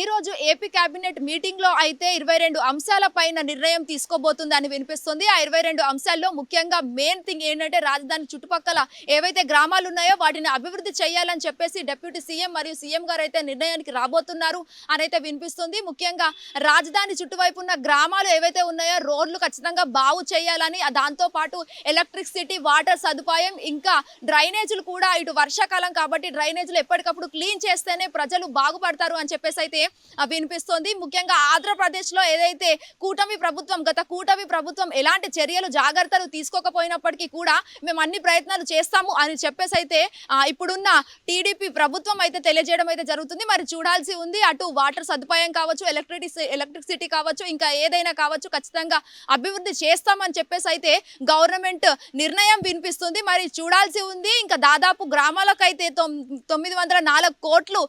ఈ రోజు AP cabinet మీటింగ్లో అయితే ఇరవై రెండు అంశాల పైన నిర్ణయం తీసుకోబోతుందని వినిపిస్తుంది. ఆ ఇరవై రెండు అంశాల్లో ముఖ్యంగా మెయిన్ థింగ్ ఏంటంటే రాజధాని చుట్టుపక్కల ఏవైతే గ్రామాలు ఉన్నాయో వాటిని అభివృద్ధి చేయాలని చెప్పేసి డిప్యూటీ సీఎం మరియు సీఎం గారు అయితే నిర్ణయానికి రాబోతున్నారు అని అయితే వినిపిస్తుంది. ముఖ్యంగా రాజధాని చుట్టువైపు ఉన్న గ్రామాలు ఏవైతే ఉన్నాయో రోడ్లు ఖచ్చితంగా బాగు చేయాలని దాంతోపాటు దాంతో ఎలక్ట్రిసిటీ వాటర్ సదుపాయం ఇంకా డ్రైనేజీలు కూడా ఇటు వర్షాకాలం కాబట్టి డ్రైనేజీలు ఎప్పటికప్పుడు క్లీన్ చేస్తేనే ప్రజలు బాగుపడతారు అని చెప్పేసి అయితే వినిపిస్తోంది. ముఖ్యంగా ఆంధ్రప్రదేశ్లో ఏదైతే కూటమి ప్రభుత్వం గత కూటమి ప్రభుత్వం ఎలాంటి చర్యలు జాగ్రత్తలు తీసుకోకపోయినప్పటికీ కూడా మేము అన్ని ప్రయత్నాలు చేస్తాము అని చెప్పేసి అయితే ఇప్పుడున్న టీడీపీ ప్రభుత్వం అయితే తెలియజేయడం అయితే జరుగుతుంది. మరి చూడాల్సి ఉంది. అటు వాటర్ సదుపాయం కావచ్చు ఎలక్ట్రిసిటీ ఎలక్ట్రిసిటీ కావచ్చు ఇంకా ఏదైనా కావచ్చు ఖచ్చితంగా అభివృద్ధి చేస్తామని చెప్పేసి అయితే గవర్నమెంట్ నిర్ణయం వినిపిస్తుంది. మరి చూడాల్సి ఉంది. ఇంకా దాదాపు గ్రామాలకైతే తొమ్మిది వందల నాలుగు కోట్లు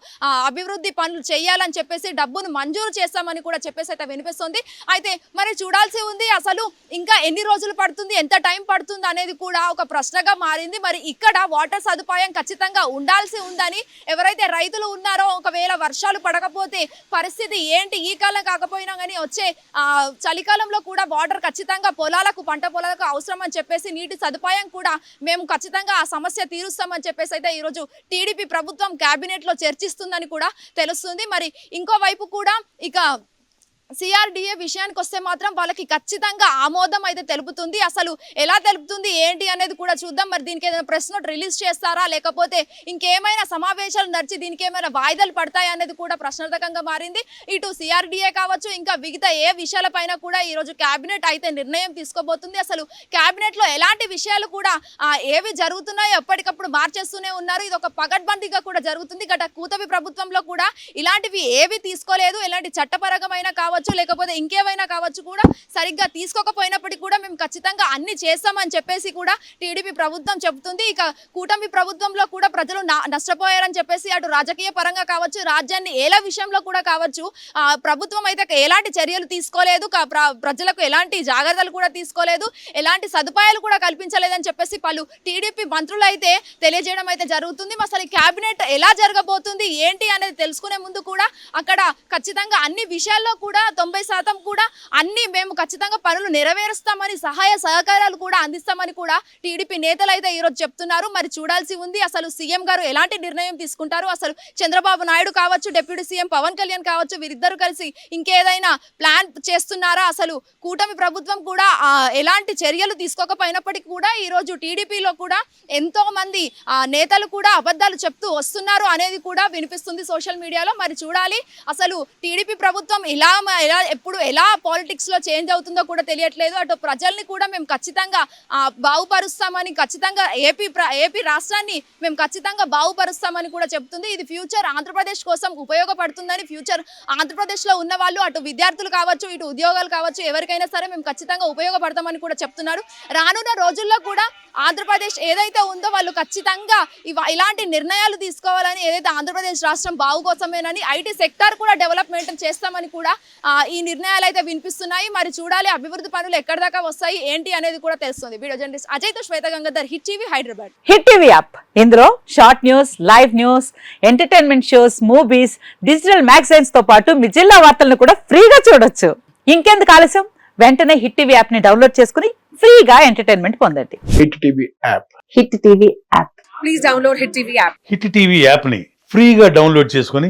అభివృద్ధి పనులు చేయాలని చెప్పేసి డబ్బును మంజూరు చేస్తామని కూడా చెప్పేసి అయితే వినిపిస్తుంది. అయితే మరి చూడాల్సి ఉంది అసలు ఇంకా ఎన్ని రోజులు పడుతుంది ఎంత టైం పడుతుంది అనేది కూడా ఒక ప్రశ్నగా మారింది. మరి ఇక్కడ వాటర్ సదుపాయం ఖచ్చితంగా ఉండాల్సి ఉందని ఎవరైతే రైతులు ఉన్నారో ఒకవేళ వర్షాలు పడకపోతే పరిస్థితి ఏంటి? ఈ కాలం కాకపోయినా కానీ వచ్చే చలికాలంలో కూడా వాటర్ ఖచ్చితంగా పొలాలకు పంట పొలాలకు అవసరం అని చెప్పేసి నీటి సదుపాయం కూడా మేము ఖచ్చితంగా ఆ సమస్య తీరుస్తామని చెప్పేసి అయితే ఈరోజు టీడీపీ ప్రభుత్వం క్యాబినెట్లో చర్చిస్తుందని కూడా తెలుస్తుంది. మరి ఇంకోవైపు కూడా ఇక సిఆర్డిఏ విషయానికి వస్తే మాత్రం వాళ్ళకి ఖచ్చితంగా ఆమోదం అయితే తెలుపుతుంది. అసలు ఎలా తెలుపుతుంది ఏంటి అనేది కూడా చూద్దాం. మరి దీనికి ఏదైనా ప్రెస్ నోట్ రిలీజ్ చేస్తారా? లేకపోతే ఇంకేమైనా సమావేశాలు నడిచి దీనికి ఏమైనా వాయిదాలు పడతాయా అనేది కూడా ప్రశ్నార్థకంగా మారింది. ఇటు సిఆర్డిఏ కావచ్చు ఇంకా మిగతా ఏ విషయాలపైన కూడా ఈరోజు క్యాబినెట్ కేబినెట్ అయితే నిర్ణయం తీసుకోబోతుంది. అసలు క్యాబినెట్లో ఎలాంటి విషయాలు కూడా ఏవి జరుగుతున్నాయో ఎప్పటికప్పుడు మార్చేస్తూనే ఉన్నారు. ఇది ఒక పగడ్బందీగా కూడా జరుగుతుంది. గత కూతవి ప్రభుత్వంలో కూడా ఇలాంటివి ఏవి తీసుకోలేదు. ఇలాంటి చట్టపరమైన కావచ్చు లేకపోతే ఇంకేమైనా కావచ్చు కూడా సరిగ్గా తీసుకోకపోయినప్పటికీ కూడా మేము ఖచ్చితంగా అన్ని చేస్తామని చెప్పేసి కూడా టీడీపీ ప్రభుత్వం చెబుతుంది. ఇక కూటమి ప్రభుత్వంలో కూడా ప్రజలు నష్టపోయారని చెప్పేసి అటు రాజకీయ పరంగా కావచ్చు రాజ్యాన్ని ఏల విషయంలో కూడా కావచ్చు ప్రభుత్వం అయితే ఎలాంటి చర్యలు తీసుకోలేదు. కా- ప్ర- ప్రజలకు ఎలాంటి జాగ్రత్తలు కూడా తీసుకోలేదు. ఎలాంటి సదుపాయాలు కూడా కల్పించలేదని చెప్పేసి పలు టీడీపీ మంత్రులు అయితే తెలియజేయడం అయితే జరుగుతుంది. అసలు క్యాబినెట్ ఎలా జరగబోతుంది ఏంటి అనేది తెలుసుకునే ముందు కూడా అక్కడ ఖచ్చితంగా అన్ని విషయాల్లో కూడా తొంభై శాతం కూడా అన్ని మేము ఖచ్చితంగా పనులు నెరవేరుస్తామని సహాయ సహకారాలు కూడా అందిస్తామని కూడా టీడీపీ నేతలు అయితే ఈరోజు చెప్తున్నారు. మరి చూడాల్సి ఉంది. అసలు సీఎం గారు ఎలాంటి నిర్ణయం తీసుకుంటారు? అసలు చంద్రబాబు నాయుడు కావచ్చు డిప్యూటీ సీఎం పవన్ కళ్యాణ్ కావచ్చు వీరిద్దరు కలిసి ఇంకేదైనా ప్లాన్ చేస్తున్నారా? అసలు కూటమి ప్రభుత్వం కూడా ఎలాంటి చర్యలు తీసుకోకపోయినప్పటికీ కూడా ఈరోజు టీడీపీలో కూడా ఎంతో మంది నేతలు కూడా అబద్ధాలు చెప్తూ వస్తున్నారు అనేది కూడా వినిపిస్తుంది సోషల్ మీడియాలో. మరి చూడాలి. అసలు టీడీపీ ప్రభుత్వం ఇలా ఎలా ఎప్పుడు ఎలా పాలిటిక్స్లో చేంజ్ అవుతుందో కూడా తెలియట్లేదు. అటు ప్రజల్ని కూడా మేము ఖచ్చితంగా బాగుపరుస్తామని ఖచ్చితంగా ఏపీ ఏపీ రాష్ట్రాన్ని మేము ఖచ్చితంగా బాగుపరుస్తామని కూడా చెప్తుంది ఇది ఫ్యూచర్ ఆంధ్రప్రదేశ్ కోసం ఉపయోగపడుతుందని ఫ్యూచర్ ఆంధ్రప్రదేశ్లో ఉన్న వాళ్ళు అటు విద్యార్థులు కావచ్చు ఇటు ఉద్యోగాలు కావచ్చు ఎవరికైనా సరే మేము ఖచ్చితంగా ఉపయోగపడతామని కూడా చెప్తున్నారు. రానున్న రోజుల్లో కూడా ఆంధ్రప్రదేశ్ ఏదైతే ఉందో వాళ్ళు ఖచ్చితంగా ఇలాంటి నిర్ణయాలు తీసుకోవాలని ఏదైతే ఆంధ్రప్రదేశ్ రాష్ట్రం బాగు కోసమేనని ఐటీ సెక్టార్ కూడా డెవలప్మెంట్ చేస్తామని కూడా ఈ నిర్ణయాలు అయితే వినిపిస్తున్నాయి. మరి చూడాలి అభివృద్ధి పనులు ఎక్కడి దాకా వస్తాయి ఏంటి అనేది కూడా తెలుస్తుంది. Video journalist అజయ్తో Shweta Gangadhar Hit TV Hyderabad. Hit TV app. ఇందులో short news live news entertainment shows movies digital మ్యాగజైన్స్తో పాటు మీ జిల్లా వార్తలను కూడా ఫ్రీగా చూడొచ్చు. ఇంకెందుకు ఆలస్యం? వెంటనే హిట్ టీవీ యాప్ని డౌన్లోడ్ చేసుకుని ఫ్రీగా ఎంటర్టైన్మెంట్ పొందండి. Hit TV app. Hit TV app. Please download Hit TV app. Hit TV యాప్ని ఫ్రీగా డౌన్లోడ్ చేసుకొని